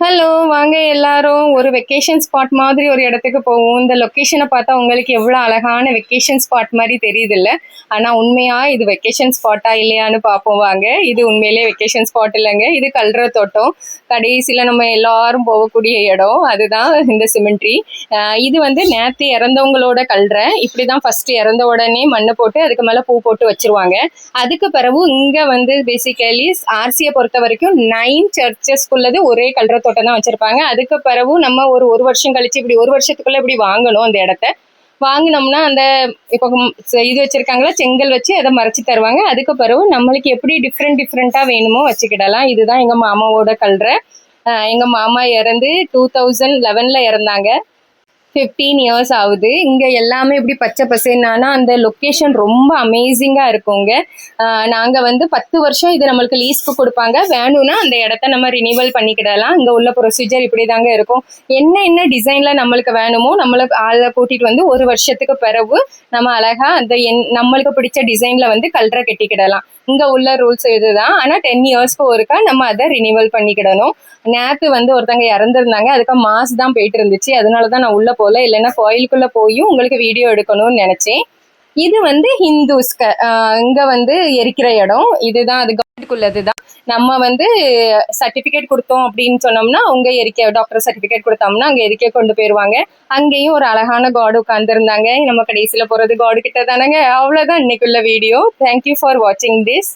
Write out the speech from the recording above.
Hello வாங்க எல்லாரும். ஒரு வெக்கேஷன் ஸ்பாட் மாதிரி ஒரு இடத்துக்கு போவோம். இந்த லொக்கேஷனை பார்த்தா உங்களுக்கு எவ்வளோ அழகான வெக்கேஷன் ஸ்பாட் மாதிரி தெரியுதுல்ல? ஆனால் உண்மையா இது வெக்கேஷன் ஸ்பாட்டா இல்லையான்னு பார்ப்போம். வாங்க. இது உண்மையிலே வெக்கேஷன் ஸ்பாட் இல்லைங்க. இது கல்ற தோட்டம். கடைசியில் நம்ம எல்லாரும் போகக்கூடிய இடம். அதுதான் இந்த சிமெண்ட்ரி இது வந்து நேற்று இறந்தவங்களோட கல்ற. இப்படி தான் ஃபர்ஸ்ட் இறந்த உடனே மண்ணை போட்டு அதுக்கு மேலே பூ போட்டு வச்சிருவாங்க. அதுக்கு பிறகு இங்கே வந்து பேசிக்கலி ஆர்சியை பொறுத்த வரைக்கும் நைன் சர்ச்சஸ்க்குள்ளது ஒரே கல்ற தோட்டம் தான் வச்சிருப்பாங்க. அதுக்கு பிறகு நம்ம ஒரு ஒரு வருஷம் கழிச்சு இப்படி ஒரு வருஷத்துக்குள்ள இப்படி வாங்கணும் அந்த இடத்த. வாங்கினோம்னா அந்த இப்போ இது வச்சிருக்காங்களா? செங்கல் வச்சு அதை மறைச்சு தருவாங்க. அதுக்கு பிறகு நம்மளுக்கு எப்படி டிஃப்ரெண்ட் டிஃப்ரெண்ட்டாக வேணுமோ வச்சுக்கிடலாம். இதுதான் எங்கள் மாமாவோட கல்ற. எங்கள் மாமா இறந்து டூ தௌசண்ட் லெவனில் இறந்தாங்க. ஃபிஃப்டீன் இயர்ஸ் ஆகுது. இங்கே எல்லாமே இப்படி பச்சை பசேனானா அந்த லொக்கேஷன் ரொம்ப அமேசிங்காக இருக்குங்க நாங்கள் வந்து பத்து வருஷம் இது நம்மளுக்கு லீஸ்க்கு கொடுப்பாங்க. வேணும்னா அந்த இடத்த நம்ம ரினியூவல் பண்ணிக்கிடலாம். இங்கே உள்ள ப்ரொசீஜர் இப்படி தாங்க இருக்கும். என்ன என்ன டிசைனில் நம்மளுக்கு வேணுமோ நம்மளுக்கு ஆளை கூட்டிகிட்டு வந்து ஒரு வருஷத்துக்கு பிறகு நம்ம அழகாக அந்த என் நம்மளுக்கு பிடிச்ச டிசைனில் வந்து கல்ற கட்டிக்கிடலாம். இங்கே உள்ள ரூல்ஸ் இதுதான். ஆனால் டென் இயர்ஸ்க்கு ஒருக்கா நம்ம அதை ரினியூவல் பண்ணிக்கிடணும். நேற்று வந்து ஒருத்தங்க இறந்துருந்தாங்க. அதுக்கு மாஸ் தான் போயிட்டு இருந்துச்சு. அதனால தான் நான் உள்ளே போல இல்லைன்னா கோயிலுக்குள்ள போயும் உங்களுக்கு வீடியோ எடுக்கணும்னு நினைச்சேன். இது வந்து ஹிந்துஸ்க இங்க வந்து எரிக்கிற இடம். இதுதான் அது கவர்மெண்ட்டுக்குள்ளது தான். நம்ம வந்து சர்டிபிகேட் கொடுத்தோம் அப்படின்னு சொன்னோம்னா அவங்க எரிக்க டாக்டர் சர்டிஃபிகேட் கொடுத்தோம்னா அங்கே எரிக்க கொண்டு போயிடுவாங்க அங்கேயும் ஒரு அழகான காடு உட்காந்துருந்தாங்க நம்ம கடைசியில் போகிறது காடு கிட்ட தானேங்க அவ்வளோதான் இன்னைக்குள்ள வீடியோ தேங்க்யூ ஃபார் வாட்சிங் திஸ்